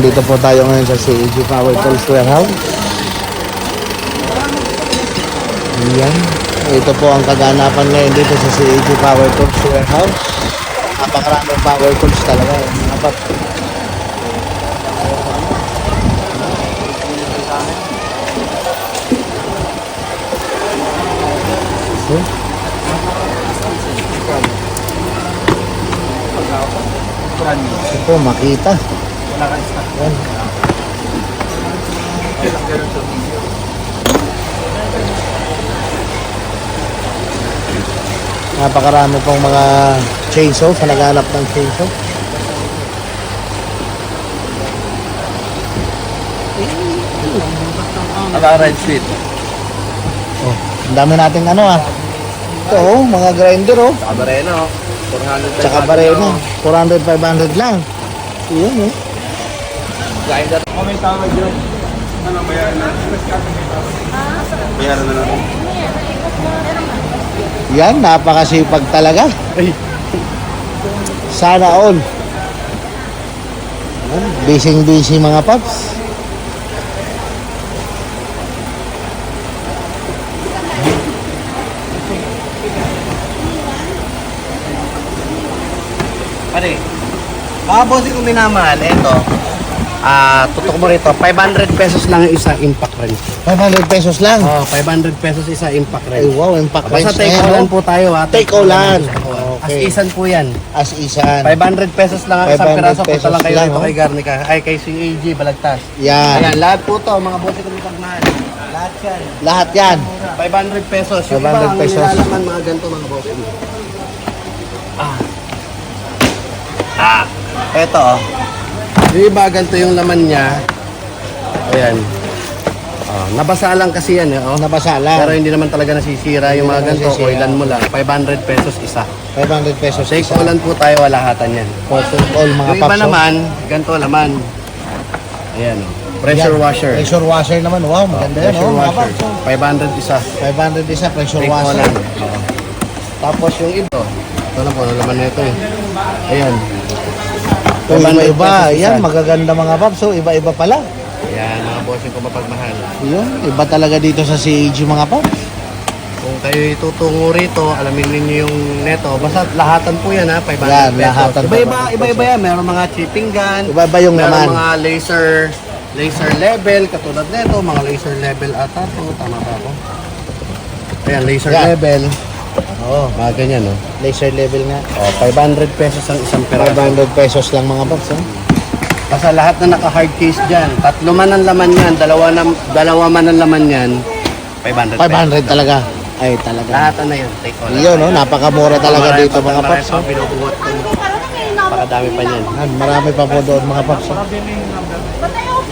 Nandito po tayo ngayon sa CAG Power Tools Warehouse. Ayan. Ito po ang kaganapan ngayon dito sa CAG Power Tools Warehouse. Napakaraming power tools talaga. eh, Mga pap. So, ito po, makita. Ayan. Napakarami pong mga chainsaw sa naghanap ng chainsaw. Aba, red sweet. Oh, ang dami nating ano ah. Ito oh, mga grinder oh. Cabareno. 400 Tsaka barena. 400, 500 lang. Iyan oh. Grinder. Ako may tawag yun. Ano, bayaran na. Bayaran na natin. Yan, napakasipag talaga. Sana all. Busy busy mga paps. Pare, mga bossing kong minamahal, eto. Ah, tutok mo rito, 500 pesos lang yung isa impact wrench. 500 pesos lang. Oh, 500 pesos isa impact Ay wrench. wow, impact Basta wrench na take yan, all oh. po tayo ha. Take all land. As Okay. isan po yan. As isan. 500 pesos lang ang isang 500 piraso. Punta pesos lang kayo lang, dito oh. kay Garnica. Ay, kay CAG, Balagtas. Yan. Ayan, lahat po to, mga bossing kong pagmahal. Lahat yan. Lahat yan. 500 pesos. Yung 500 iba, ang pesos. nilalaman mga ganito mga bossing. Ah. Ah. Eto oh. Yung iba, ganito yung laman niya. Ayan. Oh, nabasa lang kasi yan eh. Oh. Nabasa lang. Pero hindi naman talaga nasisira yung mga ganito. nasisira. Oilan mo lang. 500 pesos isa. 500 pesos Take isa. ulan po tayo, walahatan yan. For all mga Yung iba paps. oh. naman, ganito laman. Ayan oh. Pressure Yan. washer. Pressure washer naman. Wow, maganda yan. Pressure Oh, mga washer. paps. oh. 500 isa. 500 isa, pressure Take washer. ulan. Oo. Tapos yung iba, ito lang po, laman nito eh. Ayan. So, 500 iba-iba. Yan, magaganda mga paps. So, iba-iba pala. Ayan, mga bossing ko mapagmahal. Yun, iba talaga dito sa CAG mga paps. Kung kayo itutungo rito, alamin ninyo yung neto. Basta lahatan po yan ha, 500 Yan, pesos. lahatan, Iba-iba, 500 iba-iba yan. Meron mga chipping gun. Iba-iba yung meron laman. mga laser laser level katulad nito, mga laser level ata to, tama ba ako? Ayan, laser Yan. level. Oo, Mga ganyan, no? laser level nga. Oh, 500 pesos ang isang peraso. 500 pesos lang mga paps. Oh. Basta lahat na naka-hard case dyan, tatlo man ang laman yan, dalawa, na, dalawa man ang laman yan, 500 pesos. 500 talaga. Ay, talaga. Lahat na yun, take all. Yun, no? Napakamura talaga Marami dito pa- mga marami paps. pa Oh. binubuhat ko. Pakadami pa niyan. Yan, marami pa po doon mga paps. Oh.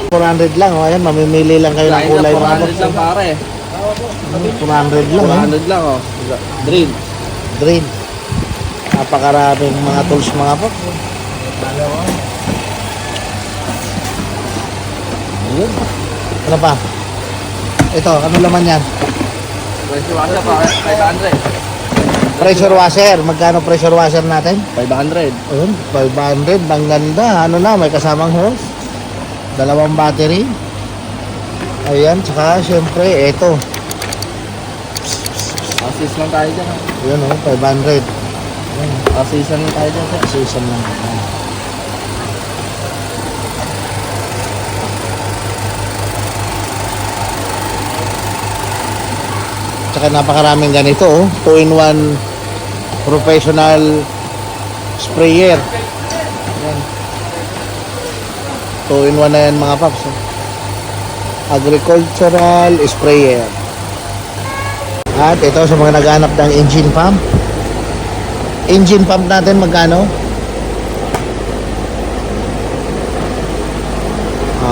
400 lang. Oh. Ayan, mamimili lang kayo ng kulay mga paps. lang pare. Oh. 400 lang. Oh. lang oh. Drill. Green. Napakaraming mga tools mga paps. Yun. Ano pa? Ito, ano laman yan? Pressure washer pa, 500. Pressure washer. Magkano pressure washer natin? 500. Ayun, 500. Ang ganda. Ano na, may kasamang hose. Dalawang battery. Ayan, tsaka syempre, ito. Assist lang tayo dyan. Yun oh, 500. Assist lang tayo dyan. Season lang. Ayan. Tsaka napakaraming ganito oh. 2-in-1 professional sprayer. Ayan. 2-in-1 na yan mga paps. Oh. Agricultural sprayer. At ito sa mga naghanap ng engine pump. Engine pump natin magkano?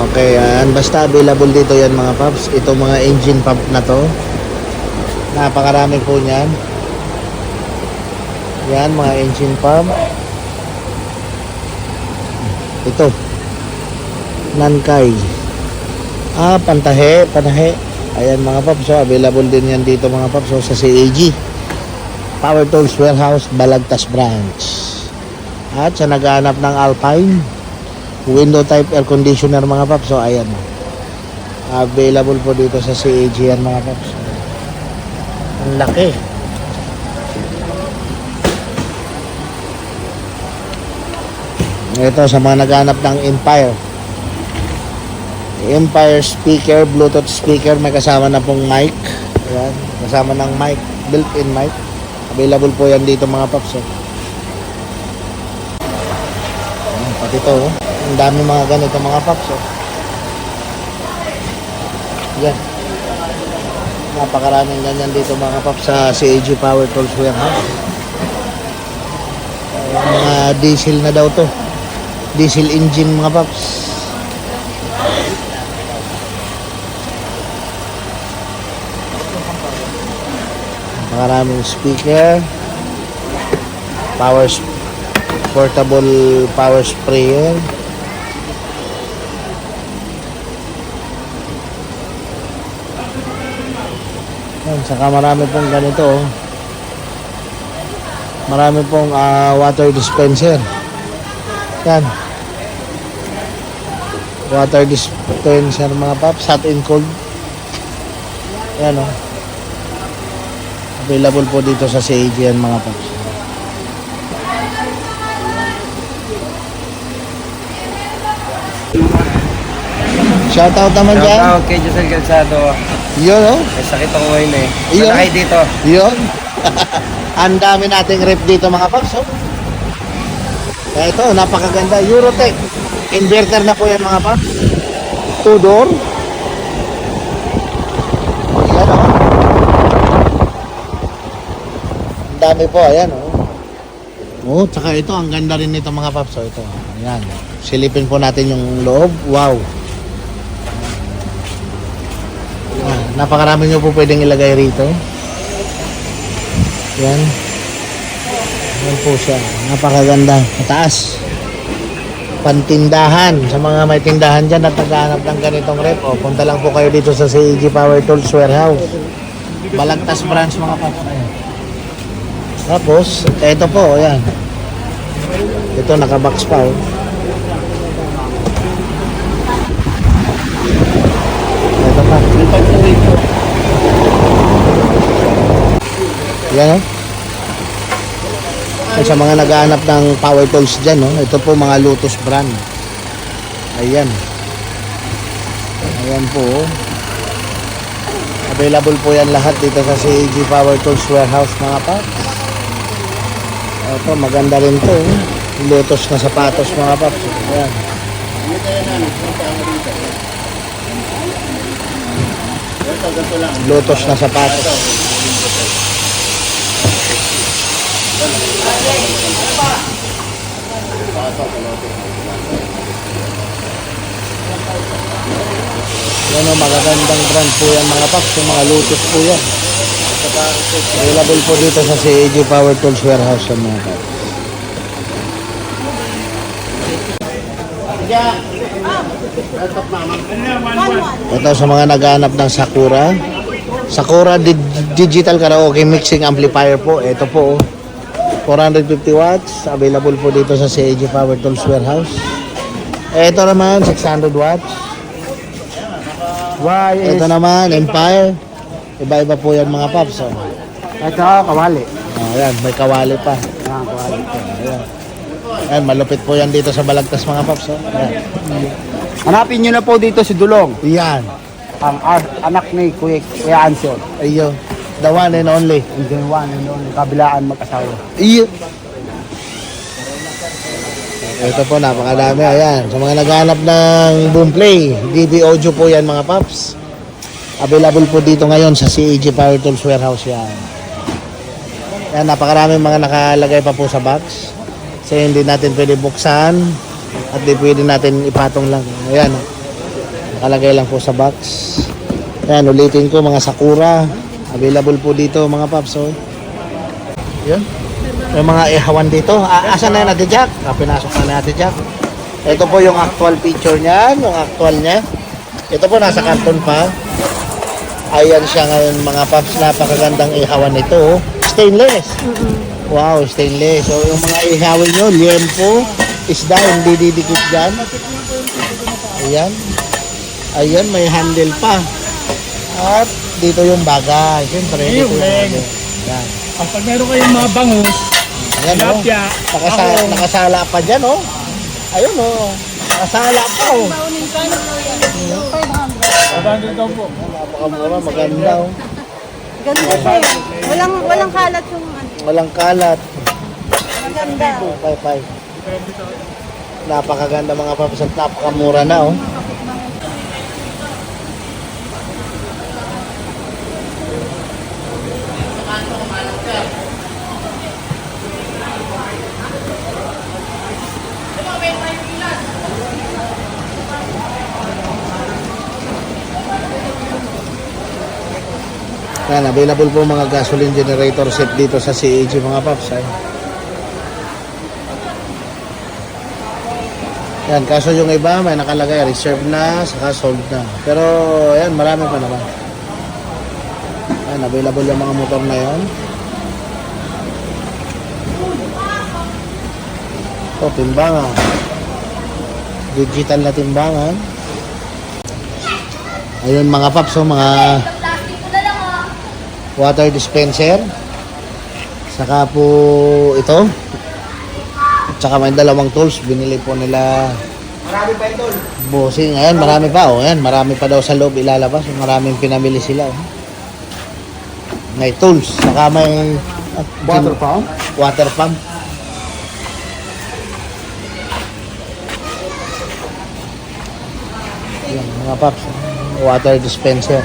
Okay, yan. Basta available dito yan mga paps. Ito mga engine pump na to. Napakarami po niyan. Yan, mga engine pump. Ito. Nankay. Ah, pantahe, panahe. Ayan mga paps. So, available din yan dito mga paps. So, sa CAG. Power Tools Warehouse, Balagtas Branch. At sa naghahanap ng Alpine, window type air conditioner mga paps. So ayan. Available po dito sa CAG yan mga paps. Ang laki. Ito sa mga naghanap ng Empire. Empire speaker, Bluetooth speaker, may kasama na pong mic. Ayan, kasama ng mic, built-in mic. Available po yan dito mga paps. Oh. Ayan, pati to, oh. ang dami mga ganito mga paps. Oh. Yan. Napakaraming ganyan dito mga paps sa CAG Power Tools Warehouse. Ayan, mga diesel na daw to. Diesel engine mga paps. Maraming speaker. Power portable power sprayer. Yan, saka marami pong ganito. oh. Marami pong ah, water dispenser. Yan. Water dispenser mga paps, hot and cold. Yan oh. Available po dito sa CAG yan mga paps. Shoutout naman dyan. Shoutout kay Giselle Calzado. Yun oh. May sakit ako ngayon eh. Iyo. Malaki dito. Yun. Ang dami nating rep dito mga paps. Oh. Ito, napakaganda. Eurotech. Inverter na po yan mga paps. Two door. Yan oh. Dami po, ayan oh. Oh, tsaka ito, ang ganda rin nito mga paps. Oh, ito, ayan. Silipin po natin yung loob. Wow. Ah, napakarami nyo po pwedeng ilagay rito. Yan. Yan po siya. Napakaganda. Mataas. Pantindahan. Sa mga may tindahan dyan at naghahanap ng ganitong rep, o, punta lang po kayo dito sa CEG Power Tools Warehouse. Balagtas branch mga paps. Ayan. Tapos, ito po, ayan. Ito, nakabox pa, oh. Ito pa. Yan, oh. Sa mga naghahanap ng power tools dyan, no? ito po mga Lotus brand. Ayan. Ayan po. oh. Available po yan lahat dito sa CAG Power Tools Warehouse mga paps. Ito, maganda rin to. Lotus na sapatos mga paps. Ayan. Lotus na sapatos. Yan o, magagandang brand po yan mga paps. Yung mga Lotus po yan. Available po dito sa CAG Power Tools Warehouse yan mga paps. Ito sa mga naghahanap ng Sakura. Sakura di- Digital Karaoke Mixing Amplifier po. Ito po. oh. 450 watts. Available po dito sa CAG Power Tools Warehouse. Ito naman 600 watts. Why Ito naman Empire. Iba-iba po yan mga paps. Oh. Ito, kawali. Oh, may kawali pa. Ah, kawali. Ayan. Ayan, malupit po yan dito sa Balagtas mga paps. Oh. Ayan. Hanapin nyo na po dito si Dulong. Yan. Ang ar- anak ni Kuya, Kuya Anson. Ayun. The one and only. And then one and only, kabilaan mag-asawa. Iyo. Ito po, napakadami. Ayan. Sa mga naghanap ng Boomplay, DB Audio po yan mga paps. Available po dito ngayon sa CAG Power Tools Warehouse yan. Yan, napakaraming mga nakalagay pa po sa box. Kasi hindi natin pwede buksan at di pwede natin ipatong lang. Ayan. Nakalagay lang po sa box. Ayan, ulitin ko mga Sakura. Available po dito mga paps. Oh. Yun. May mga ihawan dito. Ah, asan na yun natin Jack? Ah, pinasok na natin Jack. Ito po yung actual picture niyan, yung actual niya. Ito po nasa karton pa. Ayan siya ngayon mga paps, napakagandang ihawan nito. Stainless. Wow, stainless. So yung mga ihawin nyo, liempo, isda, hindi didikit dyan. Ayan. Ayan, may handle pa. At dito yung bagay. Siyempre, dito yung bagay. Yan. Ang pag meron kayong mga bangus, Ayan, oh. tilapia, Nakasa ako, nakasala pa dyan, oh. Ayun, oh. Nakasala pa, oh. Abandon daw po. Napakamura, maganda, oh. Ganda siya eh. Walang, walang kalat yung ano. Walang kalat. Maganda. Bye, bye. Napakaganda mga paps at napakamura na, oh. Yan, available po mga gasoline generator set dito sa CAG mga paps. Ay. Yan, kaso yung iba may nakalagay reserve na, saka sold na. Pero yan, marami pa naman. Yan, available yung mga motor na yon. Ito, timbangan. Digital na timbangan. Ayun mga paps, oh, mga water dispenser. Saka po ito. At saka may dalawang tools. Binili po nila Marami pa ito. bossing. Ayan, marami pa. Oh. Ayan, marami pa daw sa loob ilalabas. Maraming pinamili sila. Oh. May tools. Saka may at Water pump. water pump. Ayan, mga paps. Water dispenser.